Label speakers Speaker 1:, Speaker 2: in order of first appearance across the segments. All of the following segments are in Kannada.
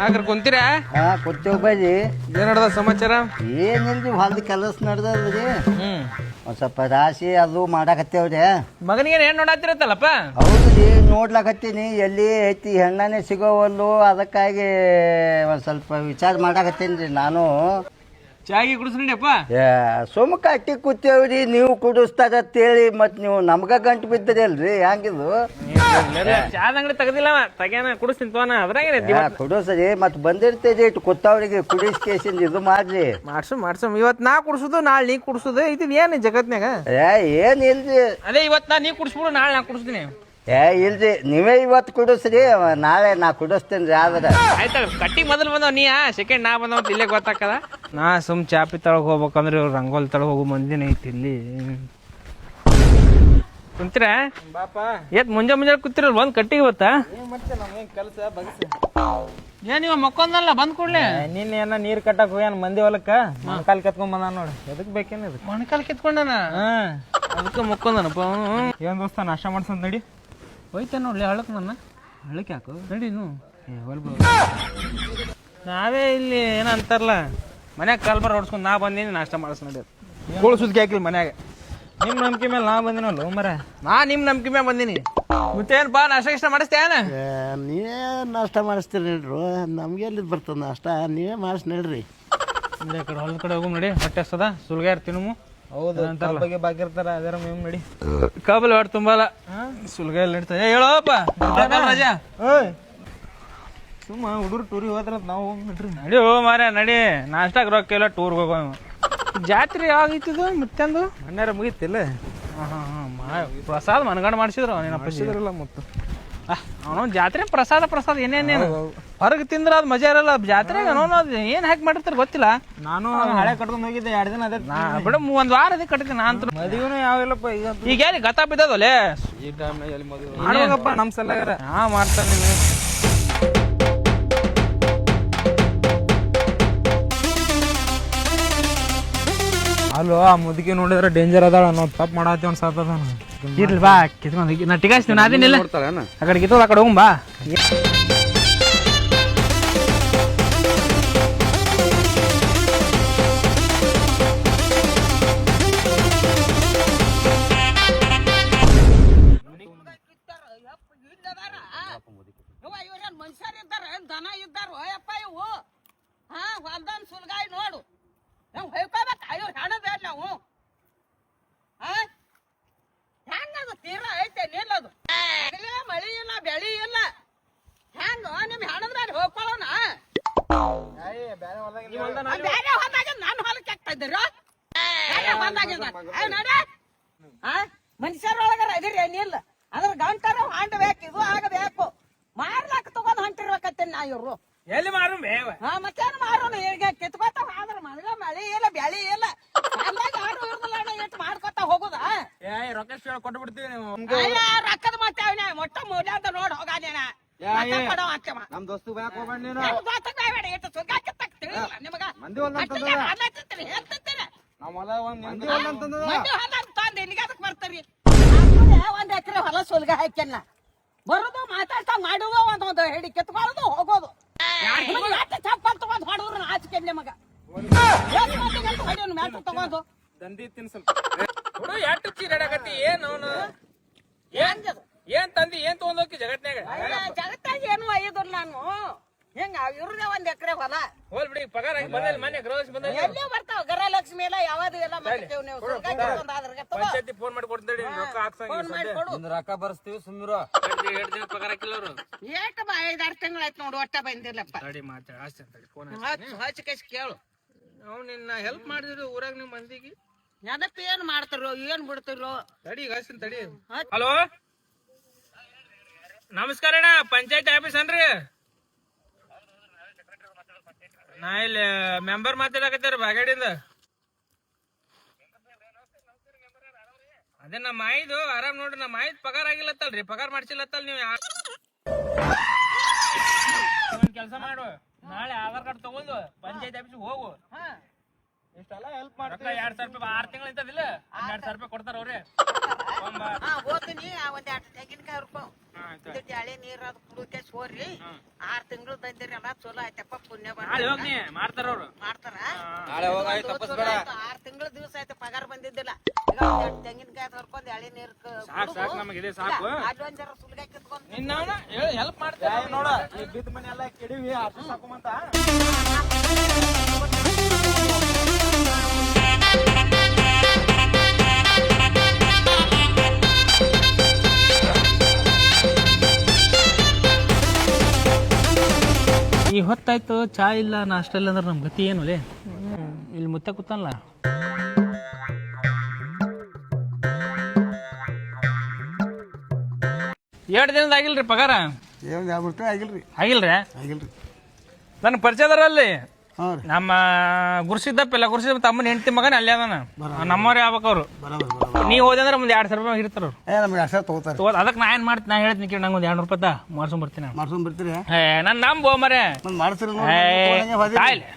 Speaker 1: ಹಾಗಾದ್ರೆ ಕುಂತೀರಾ?
Speaker 2: ಹಾ ಕೂತೇವ್ ಬಾಜಿ
Speaker 1: ಏನ್ ನಡ್ದ ಸಮಾಚಾರ?
Speaker 2: ಏನಿಲ್ರಿ ಹೊಲ್ದ ಕೆಲಸ ನಡ್ದದ್ರಿ.
Speaker 1: ಹ್ಮ್.
Speaker 2: ಒಂದ್ ಸ್ವಲ್ಪ ರಾಶಿ ಅದು ಮಾಡಾಕತ್ತೇವ್ರಿ.
Speaker 1: ಮಗನಿಗೆ ಏನ್ ನೋಡತ್ತಿರತ್ತಲ್ಲಪ್ಪ
Speaker 2: ಹೌದ್ರಿ ನೋಡ್ಲಾಕತ್ತೀನಿ. ಎಲ್ಲಿ ಐತಿ ಹೆಣ್ಣನೇ ಸಿಗೋವಲ್ಲು ಅದಕ್ಕಾಗಿ ಒಂದ್ ಸ್ವಲ್ಪ ವಿಚಾರ ಮಾಡಾಕತ್ತೀನಿ ನಾನು.
Speaker 1: ಚಾಗಿ ಕುಡಿಸ್ರಿಪ್ಪ
Speaker 2: ಏ, ಅಟ್ಟಿ ಕಟ್ಟಿ ಕೂತೇವ್ರಿ ನೀವು ಕುಡಿಸ್ತಾರತ್ತೇಳಿ ಮತ್ ನೀವು ನಮ್ಗ ಗಂಟು ಬಿದ್ದರಿ ಅಲ್ರಿ ಹ್ಯಾಂಗಿದು
Speaker 1: ಚಾದ ಅಂಗಡಿ ತೆಗದಿಲ್ಲ ತಗ್ಯಾನ ಕುಡಿಸ್ತೀನಿ ತೋನ ಅದ್ರಾಗ
Speaker 2: ಏ, ಕುಡಿಸ್ರಿ ಮತ್ ಬಂದಿರ್ತೇರಿ ಇಟ್ಟು ಕುತ್ತವ್ರಿಗೆ ಕುಡಿಸ್ ಕೇಸಿಂದ ಇದು ಮಾಡ್ರಿ.
Speaker 1: ಮಾಡ್ಸು ಮಾಡ್ಸು. ಇವತ್ ನಾ ಕುಡ್ಸುದು ನಾಳೆ ನೀ ಕುಡ್ಸುದು ಇದು ಏನ್ ಜಗತ್ನಾಗ
Speaker 2: ಏ ಏನ್ ಇಲ್ರಿ
Speaker 1: ಅದೇ ಇವತ್ ನಾ ನೀ ಕುಡಿಸ್ಬಿಡು ನಾಳೆ ನಾ ಕುಡಿಸ್ತೀನಿ.
Speaker 2: ಏ ಇಲ್ರಿ ನೀವೇ ಇವತ್ತು ಕುಡಿಸ್ರಿ ನಾಳೆ ನಾ ಕುಡಿಸ್ತೀನಿ ರೀ ಆದ್ರೆ.
Speaker 1: ಆಯ್ತಾ ಕಟ್ಟಿ ಮೊದಲು ಬಂದವ್ ನೀ ಸೆಕೆಂಡ್ ನಾ ಬಂದವ ಇಲ್ಲೇ ಗೊತ್ತಾಕದ ನಾ ಸುಮ್ ಚಾಪಿ ತಳಗ್ ಹೋಗ್ಬೇಕಂದ್ರೆ ಇವ್ರು ರಂಗೋಲಿ ತಳಗ್ ಹೋಗೋ ಮಂದಿನ ಐತಿ ಇಲ್ಲಿ. ಕುಂತೀರ?
Speaker 3: ಬಾಪ
Speaker 1: ಏತ್ ಮುಂಜಾ ಮುಂಜಾನೆ ಕೂತಿರ ಬಂದ್ ಕಟ್ಟಿ ಇವತ್ತ?
Speaker 3: ಏನ್ ಮಾಡ್ತೀಯ ನಮ್ಗೇನ್ ಕೆಲಸ ಬಗಸ
Speaker 1: ಏನ್ ಇವ ಮಕ್ಕೊಂದಲ್ಲ ಬಂದ್ ಕೂಡ್ಲೆ?
Speaker 3: ನಿನ್ನೆ ಏನ ನೀರ್ ಕಟ್ಟಕ್ ಹೋಗ್ಯಾನ ಮಂದಿ ಹೊಲಕ್ಕ? ಮೊಣಕಾಲ್ ಕೆತ್ಕೊಂಡ್ ಬಂದ ನೋಡಿ ಎದಕ್ ಬೇಕೇನ ಇದು?
Speaker 1: ಮೊಣಕಾಲ್ ಕಿತ್ಕೊಂಡನ? ಅದಕ್ಕೆ ಮಕ್ಕೊಂದನಪ್ಪ
Speaker 3: ಏನ್ ದೋಸ್ತ ನಾಶ ಮಾಡ್ಸಂತ ನಡಿ.
Speaker 1: ಹೋಯ್ತ ನೋಡ್ಲಿ ಹಳಕ್ ನನ್ನ.
Speaker 3: ಹಳಕ್ ಯಾಕು
Speaker 1: ನಡಿ ನೀವು ನಾವೇ ಇಲ್ಲಿ ಏನ ಅಂತಾರಲ್ಲ ಮನ್ಯಾಗ ಬರ ಹೊಡ್ಸ್ಕೊಂಡು ನಾ ಬಂದೀನಿ ನಾಷ್ಟ ಮಾಡಿಸ್ ನಡಿ. ಕೂಳು ಸುದ್ದಿ ಹಾಕಿಲ್ಲ ಮನ್ಯಾಗ.
Speaker 3: ನಿಮ್ ನಂಬಿಕೆ ಮೇಲೆ ನಾ ಬಂದಿನಲ್ಲ ಮರ?
Speaker 1: ನಾ ನಿಮ್ ನಂಬಿಕೆ ಮೇಲೆ ಬಂದೀನಿ. ಮತ್ತೇನು ಬಾ ನಾಷ್ಟ ಗಿಷ್ಟ ಮಾಡಿಸ್ತೇನ
Speaker 2: ನೀವೇ ನಾಷ್ಟ ಮಾಡಿಸ್ತೀರಿ ನೋಡ್ರು? ನಮ್ಗೆ ಎಲ್ಲಿ ಬರ್ತದ ನಾಷ್ಟ? ನೀವೇ ಮಾಡಿಸ್ ನೋಡ್ರಿ.
Speaker 1: ಕಡೆ ಹೊಲದ ಕಡೆ ಹೋಗು ನೋಡಿ ಹೊಟ್ಟೆ ಹಸ್ತದ ಸುಲ್ಗಾರ್ ತಿನ್ನು
Speaker 3: ಹೌದು ಬಗ್ಗೆ ಬಾಕಿರ್ತಾರ ಅದರ ಮೇಮ್ ನಡಿ.
Speaker 1: ಕಾಬಲ್ ಹೊಟ್ಟೆ ತುಂಬಲ್ಲ ಸುಲ್ಗ ಎಲ್ಲ ಏ ಹೇಳೋಪ್ಪ ರಜಾ.
Speaker 3: ಸುಮ್ಮ ಹುಡುಗರು ಟೂರಿಗೆ ಹೋದ್ರ ನಾವು ಹೋಗ್ಬಿಟ್ರಿ
Speaker 1: ನಡಿ ಹೋ ಮಾರ ನಡಿ. ನಾಷ್ಟಾಗ ರೊಕ್ಕ ಇಲ್ಲ ಟೂರ್ಗೆ ಹೋಗೋ ಜಾತ್ರೆ ಯಾವಾಗಿತ್ತು ಮತ್ತೊಂದು
Speaker 3: ಮನ್ಯಾರ ಮುಗಿತಿಲ್ಲ.
Speaker 1: ಹಾಂ ಹಾಂ ಹಾಂ ಪ್ರಸಾದ್ ಮನಗಂಡು ಮಾಡಿಸಿದ್ರು ನೀನು
Speaker 3: ಹಸಿದ್ರಲ್ಲ ಮತ್ತು.
Speaker 1: ಅವನು ಜಾತ್ರೆ ಪ್ರಸಾದ ಪ್ರಸಾದ ಏನೇನೇನು ಹೊರಗೆ ತಿಂದ್ರೆ ಅದು ಮಜಾ ಇರಲ್ಲ. ಜಾತ್ರೆ ಅವನು ಅದು ಏನು ಹಾಕಿ ಮಾಡಿರ್ತಾರೆ ಗೊತ್ತಿಲ್ಲ.
Speaker 3: ನಾನು ಹಳೆ ಕಟ್ಕೊಂಡು ಹೋಗಿದ್ದೆ ಎರಡು ದಿನ ಅದೇ
Speaker 1: ನಾ ಬಿಡ ಒಂದು ವಾರ ಅದಕ್ಕೆ ಕಟ್ತೀನಿ ನಾನು
Speaker 3: ಮದುವೆನೂ ಯಾವಿಲ್ಲಪ್ಪ ಈಗ
Speaker 1: ಈಗ ಗತಾ ಗತ ಬಿದ್ದದಲ್ಲೇ
Speaker 3: ಈ ಟೈಮ್ನಾಗ ಎಲ್ಲಿ ಮದುವೆ? ಮಾಡ್ಬೇಕಪ್ಪ ನಮ್ಮ ಸಲ
Speaker 1: ಹಾ ಮಾಡ್ತಾರೆ ನೀವು.
Speaker 3: ಅಲ್ಲೋ ಆ ಮುದುಕಿ ನೋಡಿದ್ರೆ ಡೇಂಜರ್ ಅದಾಳ ನಾವು ತಪ್ಪು ಮಾಡತ್ತೀವಿ ಅನ್ಸತ್ತದ
Speaker 1: ಇರ್ಲಿ ಬಾ ಕಿತ್ಕೊಂಡು ನಾ ಟಿಕಾಯಿಸ್ತೀನಿ ನಾ ಅದೇನಿಲ್ಲ ಆ ಕಡೆ ಕಿತ್ತೋದು ಆ ಕಡೆ ಹೋಗುಂ
Speaker 4: ಇವ್ರು.
Speaker 1: ಎಲ್ಲಿ ಮಾರು ಮೇವ
Speaker 4: ಹಾ ಮತ್ತೇನ್ ಮಾರೋಣ ಈಗ ಕಿತ್ಕೋತ ಆದ್ರ ಮಳೆ ಮಳಿ ಇಲ್ಲ ಬೆಳಿ ಇಲ್ಲ. ಹೊಲ್ದಾಗ ಯಾರು ಇರ್ದಿಲ್ಲ ಅಣ್ಣ ಇಟ್ಟು ಮಾಡ್ಕೊತ ಹೋಗುದ?
Speaker 1: ಏ ರೊಕ್ಕ ಕೊಟ್ಟು ಬಿಡ್ತೀವಿ ನೀವು.
Speaker 4: ಅಯ್ಯ ರೊಕ್ಕದ ಮತ್ತೆ ಅವನ ಮೊಟ್ಟ ಮೌಲ್ಯ ಅಂತ ನೋಡ್
Speaker 3: ದೋಸ್ತು ಬಯಕ್ ಹೋಗ್ಬೇಡ ನೀನು. ಮಂದಿ ಹೊಲ? ನಮ್ಮ ಹೊಲ ಒಂದ್ ಮಂದಿ ಹೊಲ
Speaker 4: ಹೊಲ ತಂದು ಅದಕ್ಕೆ ಬರ್ತೀರಿ? ಒಂದ್ ಎಕರೆ ಹೊಲ ಸುಲ್ಗ ಹಾಕ್ಯನ್ನ ಬರೋದು ಮಾತಾಡ್ತಾ ಮಾಡುವ ಒಂದೊಂದು ಹೇಳಿ ಕೆತ್ಕೊಳ್ಳೋದು ಹೋಗೋದು. ಎಷ್ಟು ಚಪ್ಪಲ್ ತಗೊಂಡ್ ಹೊಡೆದ್ರು ನಾಚಿಕೆ ನಿಮಗ? ಎಷ್ಟು ಮಂದಿಗೆ ಅಂತ ಹೊಡೆಯೋನು ಮ್ಯಾಟ್ ತಗೊಂಡು.
Speaker 3: ದಂದಿ ತಿನ್ ಸ್ವಲ್ಪ.
Speaker 1: ಹುಡು ಚೀರಾಡಕತ್ತಿ ಏನ್ ಅವನು? ಏನ್ ಏನ್ ತಂದಿ? ಏನ್ ತಗೊಂಡ್
Speaker 4: ಜಗತ್ನಾಗ ಜಗತ್ತಾಗ ಏನು ಒಯ್ಯೋದಿಲ್ಲ ನಾನು? ಹೆಂಗ ಇವ್ರದ ಒಂದ್ ಎಕರೆ ಹೊಲ?
Speaker 1: ಹೋಲ್ ಬಿಡಿ ಪಗಾರ ಬಂದಿಲ್ಲ ಮನೆ ಗೃಹಲಕ್ಷ್ಮಿ ಬಂದ
Speaker 4: ಎಲ್ಲಿ ಬರ್ತಾವ? ಗರಲಕ್ಷ್ಮಿ ಎಲ್ಲ ಯಾವ್ದು ಎಲ್ಲ ಮಾಡ್ತೇವ್ ನೀವು ಸುಲ್ಗ ಕಿತ್ಕೊಂಡ್
Speaker 1: ಪಂಚಾಯತಿ ಫೋನ್ ಮಾಡಿ ಕೊಡ್ತೇಳಿ ರೊಕ್ಕ ಹಾಕ್ಸಂಗ
Speaker 4: ಫೋನ್ ಮಾಡಿ ಕೊಡು
Speaker 3: ರೊಕ್ಕ ಬರ್ಸ್ತೀವಿ ಸುಮ್ಮಿರು.
Speaker 1: ಎರಡು ದಿನ ಪಗಾರ ಹಾಕಿಲ್ಲ ಅವರು.
Speaker 4: ಏಟ್ ಬಾ ಐದಾರು ತಿಂಗಳಾಯ್ತು ನೋಡು ಒಟ್ಟ ಬಂದಿಲ್ಲಪ್ಪ.
Speaker 1: ತಡಿ ಮಾತಾಡ ಫೋನ್
Speaker 4: ಹಚ್ಚ ಕೈಸಿ ಕೇಳು.
Speaker 1: ಅವ್ನು ನಿನ್ನ ಹೆಲ್ಪ್ ಮಾಡಿದ್ರು ಊರಾಗ ನಿಮ್ಮ ಮಂದಿಗೆ.
Speaker 4: ನೆನಪು ಏನ್ ಮಾಡ್ತಾರೋ ಏನ್ ಬಿಡ್ತಾರೋ?
Speaker 1: ತಡಿ ಹಚ್ತೀನಿ ತಡಿ. ಹಲೋ ನಮಸ್ಕಾರ ಅಣ್ಣ ಪಂಚಾಯತ್ ಆಫೀಸ್ ಅನ್ರಿ ನಾ ಇಲ್ಲಿ ಮೆಂಬರ್ ಮಾತಾಡಕತ್ತೀರ ಬಾಗಡಿಂದ. ಅದೇ ನಮ್ಮ ಮಾಯಿದು ಆರಾಮ್ ನೋಡ್ರಿ, ನಮ್ಮ ಮಾಯಿದ್ ಪಗಾರ ಆಗಿಲ್ಲತ್ತಲ್ರಿ, ಪಗಾರ ಮಾಡ್ಸಿಲ್ಲತ್ತಲ್ ನೀವು ಕೆಲಸ ಮಾಡು, ನಾಳೆ ಆಧಾರ್ ಕಾರ್ಡ್ ತಗೊಂಡು ಪಂಚಾಯತ್ ಆಫೀಸ್ ಹೋಗು. ಎರಡ್ ಸಾವಿರ ರೂಪಾಯಿ ಆರ್ ತಿಂಗಳ ಇಂತದಿಲ್ಲ ಹನ್ನೆರಡು ಸಾವಿರ ರೂಪಾಯಿ ಕೊಡ್ತಾರ ಅವ್ರೆ.
Speaker 4: ಹಾ ಹೋಗ್ತೀನಿ. ಒಂದ್ ಎರಡು ತೆಂಗಿನಕಾಯಿ ರೂಪಾಯಿ ಎಳೆ ನೀರ್ ಅದು ಕುಡಿಕೆ ಸೋರಿ. ಆರ್ ತಿಂಗಳು ಬಂದಿರಿ ಎಲ್ಲ ಚಲೋ ಆಯ್ತಪ್ಪ ಪುಣ್ಯ
Speaker 1: ಹೋಗ್ನಿ. ಮಾಡ್ತಾರ ಅವ್ರು.
Speaker 4: ಮಾಡ್ತಾರ. ಆರ್ ತಿಂಗಳು ದಿವಸ ಆಯ್ತು ಪಗಾರ ಬಂದಿದ್ದಿಲ್ಲ. ಎರಡ್ ತೆಂಗಿನಕಾಯಿ ಹರ್ಕೊಂಡ್ ಎಳೆ ನೀರ್
Speaker 1: ಸಾಕ್ ಸಾಕ್ ನಮಗೆ ಇದೆ ಸಾಕು.
Speaker 4: ಜರ ಸುಲ್ಗಾಯ್ ಕಿತ್ಕೊಂಡ್
Speaker 1: ನಿನ್ನ ಹೆಲ್ಪ್ ಮಾಡ್ತಾರೆ
Speaker 3: ನೋಡ ಬಿದ್ದ ಮನೆ ಎಲ್ಲ ಕೆಡಿವಿ ಸಾಕು ಸಾಕೊಂಬಂತ
Speaker 1: ಈ ಹೊತ್ತಾಯ್ತು ಚಾ ಇಲ್ಲ ನಾಷ್ಟ ಇಲ್ಲ ಅಂದ್ರೆ ನಮ್ಮ ಗತಿ ಏನು ಲೇ? ಇಲ್ಲಿ ಮುತ್ತೆ ಕೂತಲ್ಲ. ಎರಡು ದಿನದ ಆಗಿಲ್ರಿ ಪಗಾರ?
Speaker 2: ಏನು ಆಗಿಲ್ರಿ.
Speaker 1: ಆಗಿಲ್ರಿ?
Speaker 2: ಆಗಿಲ್ರಿ.
Speaker 1: ನನ್ನ ಪರಿಚಯದರಲ್ಲಿ
Speaker 2: ಹಾಂ ರೀ
Speaker 1: ನಮ್ಮ ಗುರ್ಸಿದ್ದಪ್ಪ ಇಲ್ಲ ಗುರ್ಸಿದ್ದ ತಮ್ಮನ ಹೆಂಡತಿ ಮಗನ ಅಲ್ಲೇ ಅದಾನ. ನಮ್ಮವ್ರೇ ಆಗ್ಬೇಕು ಅವ್ರು?
Speaker 2: ಬರೋಬರ್ ಬರೋಬರ್.
Speaker 1: ನೀವು ಹೋದೆ ಅಂದ್ರೆ ಒಂದು ಎರಡು ಸಾವಿರ ರೂಪಾಯಿ ಇರ್ತಾರ ಅವ್ರು.
Speaker 2: ಏ ನಮ್ಗೆ ಅಷ್ಟೇ ತೊಗೋತಾರೆ.
Speaker 1: ತಗೋ ಅದಕ್ಕೆ ನಾ ಏನ್ ಮಾಡ್ತೀನಿ ನಾ ಹೇಳ್ತೀನಿ ಕೇಳಿ ನಂಗೆ ಒಂದು ಎರಡು ರೂಪಾಯಿ ಮಾಡ್ಸ್ಕೊಂಡ್ ಬರ್ತೀನಿ ನಾನು.
Speaker 2: ಮಾಡ್ಸ್ಕೊಂಡ್ ಬರ್ತೀರಿ?
Speaker 1: ಏ ನನ್ನ ನಂಬೋ ಮರೆ
Speaker 2: ಮತ್ತೆ ಮಾಡ್ತೀರಿ
Speaker 1: ಕಾಯಿಲೆ.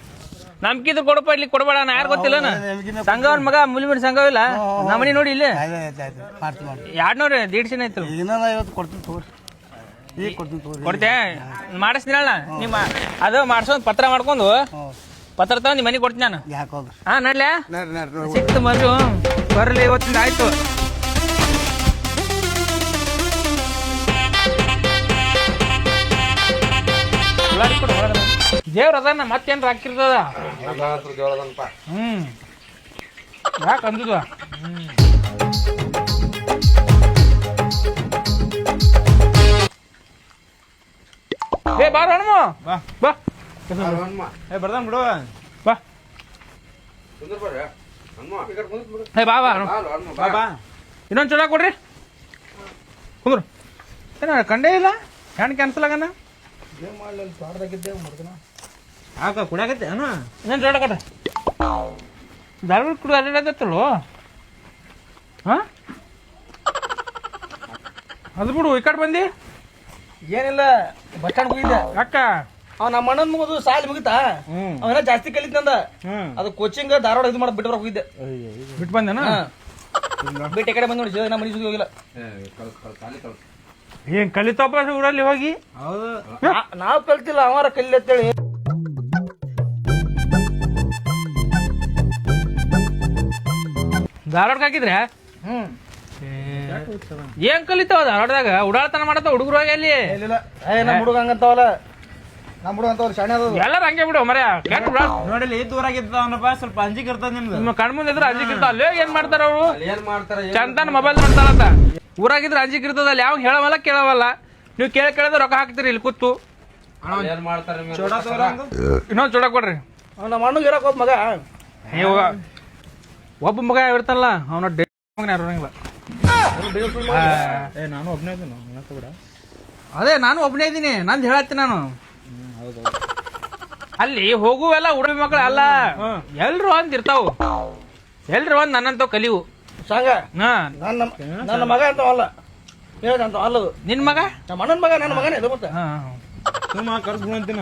Speaker 1: ನಮ್ಕಿದು ಕೊಡಪ್ಪ ಇಲ್ಲಿ ಕೊಡಬೇಡ ನಾ ಯಾರು ಗೊತ್ತಿಲ್ಲ
Speaker 2: ನಮ್ಗಿನ್ನ
Speaker 1: ಸಂಘವನ್ ಮಗ ಮುಲಿಮಣಿ ಸಂಘವ ಇಲ್ಲ? ನಮ್ಮನಿ ನೋಡಿ ಇಲ್ಲಿ?
Speaker 2: ಆಯ್ತು ಆಯ್ತು
Speaker 1: ಎರಡ್ನೂರ ದೀಡ್ಸಿನ ಐತಿ
Speaker 2: ಈಗ ನಾ ಇವತ್ತು ಕೊಡ್ತೀನಿ ತಗೋರಿ. ಈಗ ಕೊಡ್ತೀನಿ ತಗೋರಿ.
Speaker 1: ಕೊಡ್ತೆ? ಮಾಡಿಸ್ತೀನಲ್ಲ? ನಿಮ್ಮ ಅದು ಮಾಡ್ಸೋದ್ ಪತ್ರ ಮಾಡ್ಕೊಂಡು ಪತ್ರ ತಗೊಂಡು ನಿಮ್ಮ ಮನೆಗೆ ಕೊಡ್ತೀನಿ ನಾನು.
Speaker 2: ಯಾಕೆ ಹೋಗ್ರಿ?
Speaker 1: ಹಾ ನಡ್ಲೆ. ಸಿಕ್ತು ಮರು ಬರಲಿ ಇವತ್ತಿಂದ ಆಯ್ತು. ದೇವ್ರ ಅದಾನ ಮತ್ತೇನ್ರ ಹಾಕಿರ್ತದ? ಹ್ಮ್. ಯಾಕೆ ಅಂದದ ಬಾರ ಹಣ್ಣು
Speaker 3: ಬಾ.
Speaker 1: ಬಾ.
Speaker 3: ಏ ಬರ್ದಾನ್ ಬಿಡು.
Speaker 1: ಬಾ. ಏ ಬಾ ಬಾ.
Speaker 3: ಬಾ ಬಾ.
Speaker 1: ಇನ್ನೊಂದು ಚೂಡ ಕೊಡ್ರಿ. ಕುಂದ್ರು. ಏನ ಕಂಡೇ ಇಲ್ಲ. ಹೆಣ್ ಕ್ಯಾನ್ಸಲ್ ಆಗನ
Speaker 3: ಆಕ ಕುಡಿಯಾಕತ್ತೆ? ಅಣ್ಣ
Speaker 1: ಇನ್ನೊಂದು ಚಲೋ ಕೊಡ್ರಿ. ಧಾರವಾಡ ಕುಡಿದು ಅಡ್ಡಾಡತ್ತಲ್ಲೋ ಹಾ? ಅದು ಬಿಡು ಈ ಕಡೆ ಬಂದಿ.
Speaker 5: ಏನಿಲ್ಲ ಬಸ್ ಸ್ಟ್ಯಾಂಡ್ ಹೋಗಿದ್ದೆ.
Speaker 1: ಅಕ್ಕ.
Speaker 5: ಅವ ನಮ್ಮ ಅಣ್ಣನ ಮುಗಿದು ಸಾಲಿ ಮುಗಿತಾ?
Speaker 1: ಹ್ಮ್.
Speaker 5: ಅವನ ಜಾಸ್ತಿ ಕಲಿತಂದ
Speaker 1: ಹ್ಮ್.
Speaker 5: ಅದು ಕೋಚಿಂಗ್ ಧಾರವಾಡ ಇದು ಮಾಡಿ ಬಿಟ್ಟು ಬರಕ್ ಹೋಗಿದ್ದೆ
Speaker 1: ಬಿಟ್ಟು ಬಂದೇನ?
Speaker 5: ಬಿಟ್ಟು ಈ ಕಡೆ ಬಂದ್ ನೋಡಿ ನಮ್ಮ ಮನೆ ಸುದ್ದಿ ಹೋಗಿಲ್ಲ.
Speaker 1: ಏನ್ ಕಲಿತಪ್ಪ ಊರಲ್ಲಿ ಹೋಗಿ?
Speaker 5: ನಾ- ನಾವ್ ಕಲ್ತಿಲ್ಲ ಅವರ ಅಂತ ಅಂತೇಳಿ.
Speaker 1: ಧಾರವಾಡಕ್ಕೆ ಹಾಕಿದ್ರೆ?
Speaker 5: ಹ್ಮ್.
Speaker 1: ಏನ್ ಕಲಿತಾವ ಧಾರವಾಡದಾಗ ಉಡಾಳ್ತನ ಮಾಡತ್ತ ಹುಡುಗರು ಹೋಗಿ ಅಲ್ಲಿ.
Speaker 5: ನಮ್ಮ ಹುಡುಗ ಹಂಗಂತವಲ್ಲ. ನಮ್ಮ ಹುಡುಗ ಅಂತವ್ರ ಶಾಣೆ ಅದ
Speaker 1: ಎಲ್ಲಾರು ಹಂಗೆ ಬಿಡು ಮರ್ಯ ಕೆಟ್ಟ ಉಡಾಳ್
Speaker 3: ಈ ದೂರಾಗಿದ್ದವನಪ್ಪ ಸ್ವಲ್ಪ ಅಂಜಿಕೆ ಇರ್ತದ ನಿಮ್ದು.
Speaker 1: ನಿಮ್ಮ ಕಣ್ಮುಂದ್ ಇದ್ರೆ ಅಂಜಿಕ್ ಇರ್ತಾವ. ಅಲ್ಲೇ ಏನ್ ಮಾಡ್ತಾರ ಅವರು?
Speaker 3: ಏನ್ ಮಾಡ್ತಾರ
Speaker 1: ಚಂದನ್ ಮೊಬೈಲ್ ನೋಡ್ತಾರಂತ ಊರಾಗಿದ್ರೆ ಅಂಜಿಕ್ ಇರ್ತದ ಅಲ್ಲಿ ಯಾವ ಹೇಳವಲ್ಲ ಕೇಳವಲ್ಲ. ನೀವು ಕೇಳ ಕೇಳಿದ್ರೆ ರೊಕ್ಕ ಹಾಕ್ತೀರಿ ಇಲ್ಲಿ ಕೂತು.
Speaker 3: ಇನ್ನೊಂದ್ ಮಾಡ್ತಾರ ಚೋಡ ತೋರ
Speaker 1: ಇನ್ನೊಂದು ಚೂಡ ಕೊಡ್ರಿ.
Speaker 5: ಅವ್ನ್ ನಮ್ಮ ಅಣ್ಣಗೆ ಇರಕ್ ಒಬ್ಬ ಮಗ.
Speaker 1: ಒಬ್ಬ ಮಗ ಇರ್ತಾನಲ್ಲ ಅವನ ಡೇ ಮಗನ ಯಾರು ಇರಂಗಿಲ್ಲ
Speaker 3: ಏ ನಾನು ಒಬ್ಬನೇ ಇದ್ದೀನಿ ಬಿಡ.
Speaker 1: ಅದೇ ನಾನು ಒಬ್ಬನೇ ಇದ್ದೀನಿ ನಂದು ಹೇಳತ್ತೀನಿ ನಾನು. ಅಲ್ಲಿ ಹೋಗುವೆಲ್ಲ ಉಡುಪಿ ಮಕ್ಕಳು ಅಲ್ಲ. ಎಲ್ರು ಒಂದ್ ಇರ್ತಾವು. ಎಲ್ರು ಒಂದ್ ನನ್ನಂತ ಕಲಿವು.
Speaker 5: ಸಂಗ
Speaker 1: ಹಾ.
Speaker 5: ನನ್ನ ನನ್ನ ಮಗ ಅಂತವಲ್ಲ ಹೇಳ್ದಂತ ಅಲ್ಲದು.
Speaker 1: ನಿನ್ ಮಗ?
Speaker 5: ನಮ್ಮ ಅಣ್ಣನ ಮಗ ನನ್ನ ಮಗನೇ ಇದು ಮತ್ತೆ.
Speaker 1: ಹಾ
Speaker 3: ಸುಮ್ಮ ಕರ್ಸ್ ಬಿಡಂತಿನ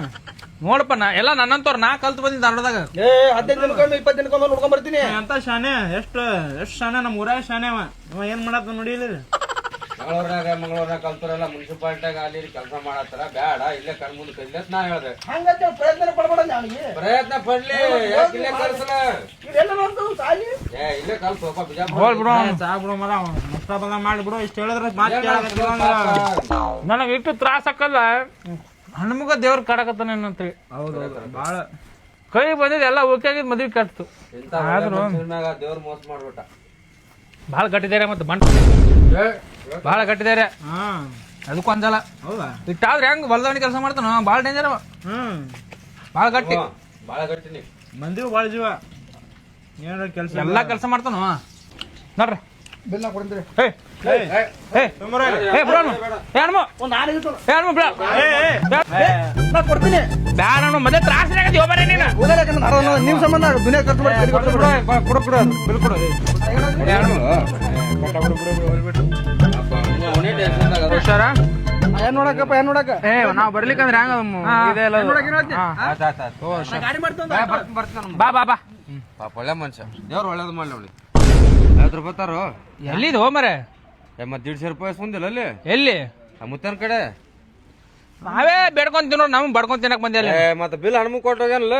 Speaker 1: ನೋಡಪ್ಪ ನಾ ಎಲ್ಲ ನನ್ನಂತವ್ರ ನಾ ಕಲ್ತು ಬಂದಿದ್ದ ಧಾರವಾಡದಾಗ
Speaker 5: ಏ ಹದಿನೈದು ದಿನಕ್ಕೊಮ್ಮೆ ಇಪ್ಪತ್ತು ದಿನಕ್ಕೊಮ್ಮೆ ನೋಡ್ಕೊಂಡ್ ಬರ್ತೀನಿ.
Speaker 3: ಅಂತ ಶಾನೆ ಎಷ್ಟು ಎಷ್ಟು ಶಾನೆ ನಮ್ಮ ಊರಾಗ ಶಾನೆ ಅವ. ಅವ ಏನ್ ಮಾಡತ್ತ ನೋಡಿ ಇಲ್ಲಿ
Speaker 6: ಮಂಗಳೂರ್ನಾಗ ಮಂಗಳೂರ್ನಾಗ ಕಲ್ತಾರಲ್ಲ ಮುನ್ಸಿಪಾಲ್ಟಿಯಾಗ ಅಲ್ಲಿ ಕೆಲಸ ಮಾಡತ್ತಾರ. ಬೇಡ ಇಲ್ಲೇ ಕಣ್ಮುಂದ್ ಅಂತ ನಾ ಹೇಳ್ದೆ.
Speaker 5: ಹಂಗಂತ ಪ್ರಯತ್ನ ಪಡ್ಬೇಡ ಅವನಿಗೆ.
Speaker 6: ಪ್ರಯತ್ನ ಪಡ್ಲಿ ಯಾಕ್ ಇಲ್ಲೇ ಕಲ್ಸಲ
Speaker 5: ಇದೆಲ್ಲ ಬಂತು ಸಾಲಿ.
Speaker 6: ಏ ಇಲ್ಲೇ ಕಲ್ಸೋಪ ಬಿಜಾಪುರ
Speaker 1: ಹೋಲ್ ಬಿಡು.
Speaker 3: ಚಾ ಬಿಡು ಮರ ಮಸ್ತ ಬಂದ ಮಾಡಿ ಬಿಡು ಇಷ್ಟ ಹೇಳಿದ್ರೆ ಮಾತು ಕೇಳಕತ್ತಿಲ್ಲ
Speaker 1: ನನಗೆ ಇಟ್ಟು ತ್ರಾಸ ಹಾಕಲ್ಲ ಹಣ್ಮಗ ದೇವ್ರ ಕಾಡಕತ್ತಾನ ಅಂತೇಳಿ
Speaker 3: ಹೌದು ಭಾಳ
Speaker 1: ಕೈ ಬಂದಿದ್ದು ಎಲ್ಲ ಓಕೆ ಆಗಿದ್ ಮದ್ವಿ ಕಟ್ತು. ಆದರೂ
Speaker 6: ದೇವ್ರ ಮೋಸ ಮಾಡ್ಬಿಟ್ಟ.
Speaker 1: ಭಾಳ ಗಟ್ಟಿದ್ದಾರೆ ಮತ್ತೆ ಬಂಟ ಭಾಳ ಗಟ್ಟಿದ್ದಾರೆ
Speaker 3: ಹಾ.
Speaker 1: ಅದಕ್ಕೂ ಅಂಜಲ್ಲ.
Speaker 3: ಹೌದಾ?
Speaker 1: ಇಟ್ಟಾದ್ರೆ ಹೆಂಗ್ ಬಲ್ದವಣಿ ಕೆಲಸ ಮಾಡ್ತಾನ ಭಾಳ ಡೇಂಜರ್ ಅವ.
Speaker 3: ಹ್ಮ್.
Speaker 1: ಭಾಳ ಗಟ್ಟಿ.
Speaker 6: ಬಾಳ ಗಟ್ಟಿನಿ
Speaker 3: ಮಂದಿ ಬಾಳ ಜೀವ. ಏನಾರ ಕೆಲಸ
Speaker 1: ಎಲ್ಲಾ ಕೆಲಸ ಮಾಡ್ತಾನ. ನೋಡ್ರಿ.
Speaker 5: ಬಿಲ್ ಕೊಡ್ತೀನಿ
Speaker 1: ಬಿಡೋಣ
Speaker 5: ಒಂದು ಇತ್ತು. ನಾ
Speaker 1: ಬ್ಯಾಡ ಮತ್ತೆ ಹೋಗ್ಬಾರ ನೀನು.
Speaker 5: ಸಂಬಂಧ ದುನಿಯಾ ಖರ್ಚು ಮಾಡಿ ಕೊಡು.
Speaker 3: ಕೊಡು ಕೊಡು ಬಿಲ್ ಕೊಡು.
Speaker 1: ಹುಷಾರ?
Speaker 5: ಏನ್ ನೋಡಕಪ್ಪ ಏನ್ ನೋಡಕ?
Speaker 1: ಏ ನಾವ್ ಬರ್ಲಿಕ್ಕಂದ್ರೆ ಹೆಂಗ ಇದೆ ಎಲ್ಲ.
Speaker 5: ಗಾಡಿ ಮಾಡ್ತಾನ
Speaker 1: ಬಾ ಬಾ ಬಾ
Speaker 6: ಪಾಪ ಒಳ್ಳೆ ಮನುಷ್ಯ. ದೇವ್ರು ಒಳ್ಳೇದು ಮಾಡ್ಲಿ ಐವತ್ತು ರೂಪಾಯಿ ತಾರು
Speaker 1: ಎಲ್ಲಿದ್ ಹೋಮರೆ
Speaker 6: ಏ ಮತ್ತೆ ದೀಡ್ಶೆ ರೂಪಾಯಿ ಸುಂದಿಲ್ಲ ಅಲ್ಲಿ?
Speaker 1: ಎಲ್ಲಿ?
Speaker 6: ಆ ಮುತ್ತನ ಕಡೆ?
Speaker 1: ನಾವೇ ಬೇಡ್ಕೊಂತೀವಿ ನೋಡಿ ನಮ್ಗೆ ಬಡ್ಕೊಂಡ್ ತಿನ್ನಕ್ ಬಂದಿಲ್ಲ
Speaker 6: ಏ ಮತ್ತೆ ಬಿಲ್ ಹಣ್ಮು ಕೊಟ್ಟೋಗೇನಲ್ಲ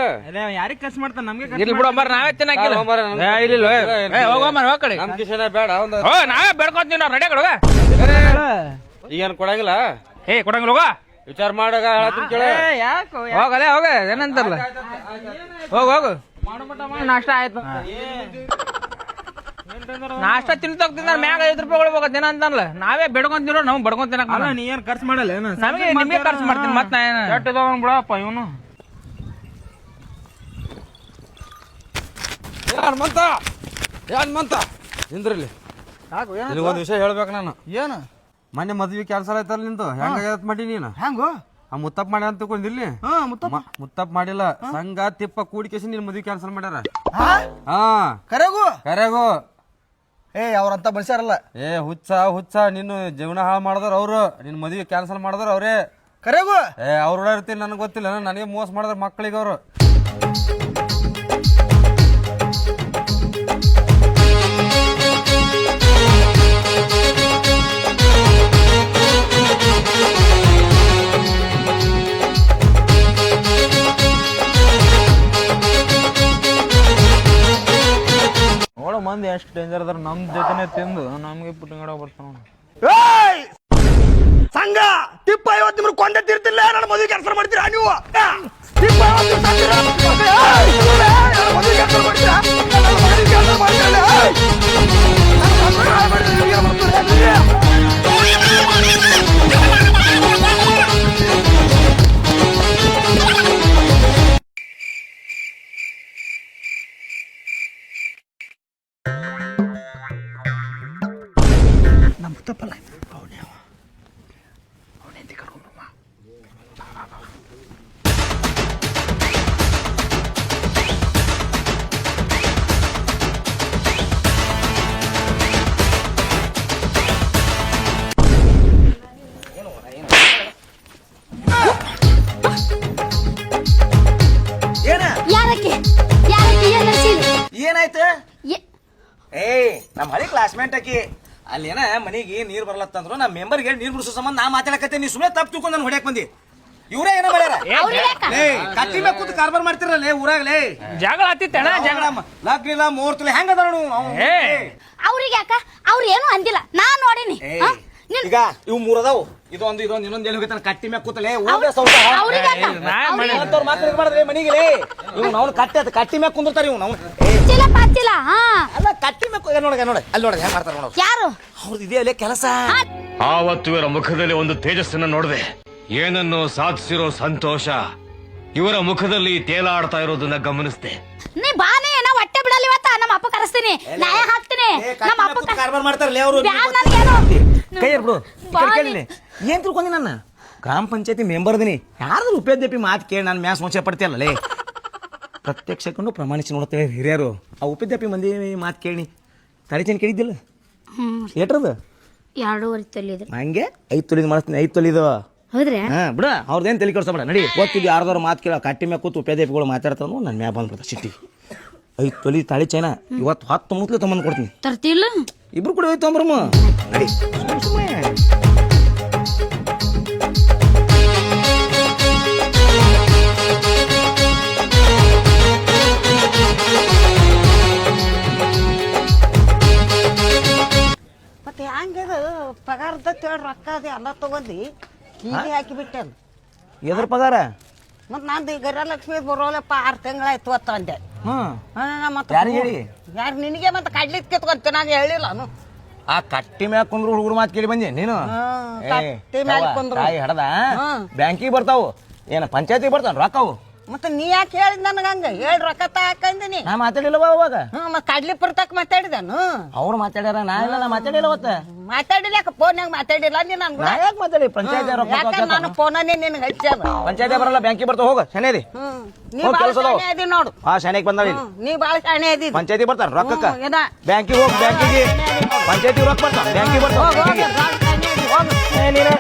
Speaker 3: ಯಾರಿಗೆ ಖರ್ಚು ಮಾಡ್ತಾನೆ ನಮ್ಗೆ
Speaker 1: ಇರ್ಲಿ ಬಿಡು ಮರ ನಾವೇ
Speaker 6: ತಿನ್ನಕಿಲ್ಲ ನಮ್ಗೆ
Speaker 1: ಏ, ಇಲ್ಲ ಇಲ್ಲ, ಹೋಗೋ ಮರ ಹೋಗ್ ಕಡೆ.
Speaker 6: ನಮ್ ಕಿಶನ ಬೇಡ ಒಂದು
Speaker 1: ಓ ನಾವೇ ಬೇಡ್ಕೊಂತೀವಿ ನಾವು ರೆಡಿ ಕೊಡುವ
Speaker 6: ಈಗೇನು ಕೊಡಂಗಿಲ್ಲ?
Speaker 1: ಏ ಕೊಡಂಗಿಲ್ಲ ಹೋಗ.
Speaker 6: ವಿಚಾರ ಮಾಡಾಗ ಹೇಳ್ತೀನಿ ಕೇಳ.
Speaker 1: ಹೋಗಲೇ ಹೋಗ ಏನಂತಾರಲ್ಲ ಹೋಗ ಹೋಗು ನಾಷ್ಟ ಆಯ್ತು. ನಾಷ್ಟ ತಿಂತ ಮ್ಯಾಗ ಐದು ರೂಪಾಯಿ ಕೊಡ್ಬೇಕು ದಿನ ಅಂತಲ್ಲ ನಾವೇ ಬೆಡ್ಕೊಂಡ್ ತಿನ್ನೋ ನಾವು ಬಡ್ಕೊಂಡ್ ತಿನ್ನಕ್
Speaker 3: ಅಲ್ಲ ನೀ ಏನ್ ಖರ್ಚು ಮಾಡಲ್ಲ ಏನ
Speaker 1: ನಮಗೆ ನಿಮಗೆ ಖರ್ಚು ಮಾಡ್ತೀನಿ ಮತ್ತೆ ನಾ ಏನು
Speaker 3: ಕೆಟ್ಟ ಬಿಡಪ್ಪ ಇವನು.
Speaker 6: ಏನ್ ಹನುಮಂತ ಏ ಹನುಮಂತ ನಿಂದ್ರಲ್ಲಿ. ಒಂದ್ ಒಂದು ವಿಷಯ ಹೇಳ್ಬೇಕು ನಾನು.
Speaker 5: ಏನು?
Speaker 6: ಮನೆ ಮದ್ವಿ ಕ್ಯಾನ್ಸಲ್ ಆಯ್ತಲ್ಲ ನಿಂದು? ಹೆಂಗಾಗತ್ ಮಾಡಿ ನೀನು?
Speaker 5: ಹೆಂಗು?
Speaker 6: ಆ ಮುತ್ತಪ್ಪ ಮಾಡಿ ಅಂತ ತಿಳ್ಕೊಂಡಿಲ್ಲಿ
Speaker 5: ಹಾ
Speaker 6: ಮುತ್ತಪ್ಪ. ಮಾಡಿಲ್ಲ. ಸಂಘ ತಿಪ್ಪ ಕೂಡಿಕೆಸಿ ನಿನ್ ಮದ್ವಿ ಕ್ಯಾನ್ಸಲ್ ಮಾಡ್ಯಾರ.
Speaker 5: ಹಾ?
Speaker 6: ಹಾ.
Speaker 5: ಕರೆಗೂ?
Speaker 6: ಕರೆಗೂ.
Speaker 5: ಏ ಅವ್ರಂತ ಬಳಸ್ಯಾರಲ್ಲ
Speaker 6: ಏ ಹುಚ್ಚ ಹುಚ್ಚ ನಿನ್ನ ಜೀವನ ಹಾಳು ಮಾಡಿದ್ರ ಅವ್ರು. ನಿನ್ನ ಮದುವೆ ಕ್ಯಾನ್ಸಲ್ ಮಾಡಿದ್ರ ಅವ್ರೇ.
Speaker 5: ಕರೆಗೂ.
Speaker 6: ಏ ಅವ್ರ ಇರ್ತೀನಿ ನನಗೆ ಗೊತ್ತಿಲ್ಲ. ನನಗೆ ಮೋಸ ಮಾಡಿದ್ರ ಮಕ್ಕಳಿಗೆ ಅವರು.
Speaker 5: ಹಾಕಿ. ಆಕಿ ಅಲ್ಲೇನ ಮನೆಗೆ ನೀರ್ ಬರಲತ್ತಂದ್ರು ನಮ್ಮ ಮೆಂಬರ್ಗೆ ಹೇಳಿ ನೀರ್ ಬಿಡಿಸೋ ಸಂಬಂಧ ನಾ ಮಾತಾಡಕತ್ತೆ ನೀ ಸುಮ್ಮನೆ ತಪ್ಪು ತಿಳ್ಕೊಂಡು ನಾನು ಹೊಡ್ಯಾಕ್ ಬಂದಿ. ಇವರೇ ಏನೋ ಮಾಡ್ಯಾರ? ಲೇ ಕತ್ತಿ ಮೇಲೆ ಕೂತು ಕಾರ್ಬಾರ್ ಮಾಡ್ತಿರಲ್ಲ ಊರಾಗ್ಲೇ.
Speaker 1: ಜಗಳ ಹತ್ತಿತ್ತಣ್ಣ ಜಗಳ
Speaker 5: ಲಗ್ನಿಲ್ಲ ಮುಹೂರ್ತಲ್ಲ ಹೆಂಗ ಅದ ನೋಡು ಅವ್ನು.
Speaker 1: ಏ.
Speaker 7: ಅವ್ರಿಗೆ ಯಾಕ? ಅವ್ರು ಏನು ಅಂದಿಲ್ಲ. ನಾನ್ ನೋಡಿನಿ?
Speaker 5: ಈಗ ಇವ್ ಮೂರ್ ಅದಾವು. ಇದೊಂದು ಇದೊಂದು ಇನ್ನೊಂದು ಎಲ್ಲಿ ಹೋಗಿತ್ತಾನ ಕಟ್ಟಿ ಮ್ಯಾಗ ಕೂತಲೆ?
Speaker 1: ನಾ
Speaker 5: ಮನಿಗೆ ಇವ್ ನಾವ್ ಕಟ್ಟಿ ಕಟ್ಟಿ ಮ್ಯಾಗ ಕುಂದಿರ್ತಾರ ಇವ್ ನಾವು
Speaker 7: ಪಚ್ಚಿಲ್ಲ ಹಾ.
Speaker 5: ಅಲ್ಲ ಕಟ್ಟಿ ಮೇಲೆ ನೋಡ ನೋಡ. ಅಲ್ಲಿ ನೋಡ ಹೆಂಗ್ ಮಾಡ್ತಾರೆ ನೋಡ.
Speaker 7: ಯಾರು?
Speaker 5: ಅವ್ರದ್ದು ಇದೆಯಲ್ಲ ಅಲ್ಲೇ ಕೆಲಸ.
Speaker 8: ಆವತ್ತು ಇವರ ಮುಖದಲ್ಲಿ ಒಂದು ತೇಜಸ್ಸನ್ನು ನೋಡಿದೆ. ಏನನ್ನು ಸಾಧಿಸಿರೋ ಸಂತೋಷ ಇವರ ಮುಖದಲ್ಲಿ ತೇಲಾಡ್ತಾ ಇರೋದನ್ನ ಗಮನಿಸ್ತೆ
Speaker 7: ನೀ ಬಾನೆ ನಾ ಹೊಟ್ಟೆ ಬಿಡಲ್ಲ ಇವತ್ತ. ನಮ್ಮ ಅಪ್ಪ ಕರೆಸ್ತೀನಿ. ನಾಯ ಹಾಕ್ತೀನಿ. ನಮ್ಮ ಅಪ್ಪ ಕರ್-
Speaker 5: ಕಾರ್ಬಾರ್ ಮಾಡ್ತಾರಲ್ಲ ಅವರು
Speaker 7: ನನ್ಗೇನು.
Speaker 5: ಕೈ ಬಿಡು ಕೇಳಿ ಏನ್ ತಿಳ್ಕೊಂಡಿ ನನ್ನ? ಗ್ರಾಮ ಪಂಚಾಯತಿ ಮೆಂಬರ್ ಇದೀನಿ ಯಾರಾದ್ರೂ ಉಪಯೋಗ ಮಾತು ಕೇಳಿ ನಾನು ಮ್ಯಾಸ್ ಸಂಶಯ ಪಡ್ತೀಯಲ್ಲ ಪ್ರತ್ಯಕ್ಷಕೊಂಡು ಪ್ರಮಾಣಿಸಿ ನೋಡ್ತೇವೆ ಹಿರಿಯರು. ಆ ಉಪೇದ್ಯಪಿ ಮಂದಿ ಮಾತು ಕೇಳಿ. ತಲೆ ಚೆನ್ನ ಕೇಳಿದ್ದಿಲ್ಲ? ಏಟ್ರದು
Speaker 7: ಎರಡೂವರೆ ತೊಲಿದ್ರು.
Speaker 5: ಹಂಗೆ? ಐದು ತೊಲಿದ್ ಮಾಡಿಸ್ತೀನಿ ಐದು ತೊಲಿದು.
Speaker 7: ಹೌದ್ರಿ?
Speaker 5: ಹಾ ಬಿಡ ಅವ್ರದ್ದೇನು ತಲೆ ಕೆಡ್ಸಬೇಡ ನಡಿ ಗೊತ್ತಿದ್ದು ಯಾರ್ದಾರು ಮಾತು ಕೇಳ ಕಟ್ಟಿ ಮ್ಯಾಗ ಕೂತು ಉಪೇದ್ಯಪಿಗಳು ಮಾತಾಡ್ತಾನು ನನ್ನ ಮ್ಯಾಗ ಬಂದ್ಬಿಡ್ತ ಸಿಟ್ಟಿ. ಐದು ತೊಲಿ ತಾಳಿ ಚೈನ ಇವತ್ತು ಹತ್ತು ಮುತ್ಲೆ ತೊಗೊಂಡು ಕೊಡ್ತೀನಿ.
Speaker 7: ತರ್ತಿಲ್ಲ
Speaker 5: ಇಬ್ರು ಕೂಡ ಹೋಯ್ತು ಅಂಬ್ರಮ್ಮ ನಡಿ
Speaker 9: ಪಗಾರದ ತೇಳಿ ರೊಕ್ಕ ಅದೇ ಎಲ್ಲ ತಗೊಂಡು ಹೀಗೆ ಹಾಕಿಬಿಟ್ಟೆ
Speaker 5: ಎದ್ರ ಪಗಾರ?
Speaker 9: ಮತ್ತೆ ನಂದು ಈ ಗೃಹಲಕ್ಷ್ಮಿ ಬರೋಲ್ಲಪ್ಪ ಆರು ತಿಂಗಳಾಯ್ತು ಅಂತ ಅಂದೆ.
Speaker 5: ಹ್ಮ್.
Speaker 9: ಮತ್ತೆ
Speaker 5: ಯಾರಿಗೆ ಹೇಳಿ?
Speaker 9: ಯಾರು ನಿನಗೆ ಮತ್ತೆ ಕಡ್ಲಿತ್ ಕಿತ್ಕೊಂತ ನಾನು ಹೇಳಿಲ್ಲ ನಾನು.
Speaker 5: ಆ ಕಟ್ಟಿ ಮ್ಯಾಗ ಕುಂದ್ರು ಹುಡುಗರು ಮಾತು ಕೇಳಿ ಬಂದೆ ನೀನು?
Speaker 9: ಹ್ಮ್, ಕಟ್ಟಿ ಮ್ಯಾಲ್ ಕುಂದ್ರು.
Speaker 5: ತಾಯಿ ಹಡದ?
Speaker 9: ಹ್ಮ್.
Speaker 5: ಬ್ಯಾಂಕಿಗೆ ಬರ್ತಾವು. ಏನ ಪಂಚಾಯತಿಗೆ ಬರ್ತಾನ ರೊಕ್ಕವು?
Speaker 9: ಮತ್ತೆ ನೀ ಯಾಕೆ ಹೇಳಿದ್ ನನಗೆ ಹಂಗ? ಹೇಳಿ ರೊಕ್ಕ ಹಾಕಂದಿನಿ.
Speaker 5: ನಾ ಬಾ ಅವಾಗ.
Speaker 9: ಹ್ಮ್ ಮತ್ತೆ ಕಡ್ಲಿ ಪುರ್ತಕ್ ಮಾತಾಡಿದನು
Speaker 5: ಅವ್ರು ಮಾತಾಡ್ಯಾರ ನಾ ಇಲ್ಲ ನಾ ಮಾತಾಡಿಲ್ಲ ಅವತ್ತ.
Speaker 9: ಮಾತಾಡಿಲ್ಲ ಫೋನ್ಯಾಗ ಮಾತಾಡಿಲ್ಲ ನೀ ನನ್
Speaker 5: ನಾ ಯಾಕೆ ಮಾತಾಡಿ? ಪಂಚಾಯತಿ
Speaker 9: ಯಾಕಂದ್ರೆ ನಾನು ಫೋನನ್ನೇ ನಿನಗೆ ಹಚ್ಚಾನ
Speaker 5: ಪಂಚಾಯತಿ ಬರಲ್ಲ ಬ್ಯಾಂಕಿಗೆ ಬರ್ತಾವ ಹೋಗ ಶನೇದಿ
Speaker 9: ಹ್ಮ್. ನೀ
Speaker 5: ಹೋಗ್ ಕೆಲ್ಸ ಅದಾವು.
Speaker 9: ಶಾಣೆ ಅದಿ ನೋಡು.
Speaker 5: ಆ ಇಲ್ಲಿ.
Speaker 9: ಹ್ಮ್, ನೀ ಭಾಳ ಶಾಣೆ ಅದಿ
Speaker 5: ಪಂಚಾಯತಿ ಬರ್ತಾರ ರೊಕ್ಕಕ್ಕ.
Speaker 9: ಹ್ಮ್?
Speaker 5: ಬ್ಯಾಂಕಿಗೆ ಹೋಗಿ ಬ್ಯಾಂಕಿಗೆ. ಪಂಚಾಯತಿ ರೊಕ್ಕ ಬರ್ತಾರ ಬ್ಯಾಂಕಿಗೆ ಬರ್ತಾವ
Speaker 9: ಹೋಗ್, ಹೋಗ್,
Speaker 5: ಬ್ಯಾಂಕಿಗೆ.
Speaker 9: ಭಾಳ ಶಾಣೆ ಅದಿ, ಹೋಗ್.
Speaker 5: ನೀನು?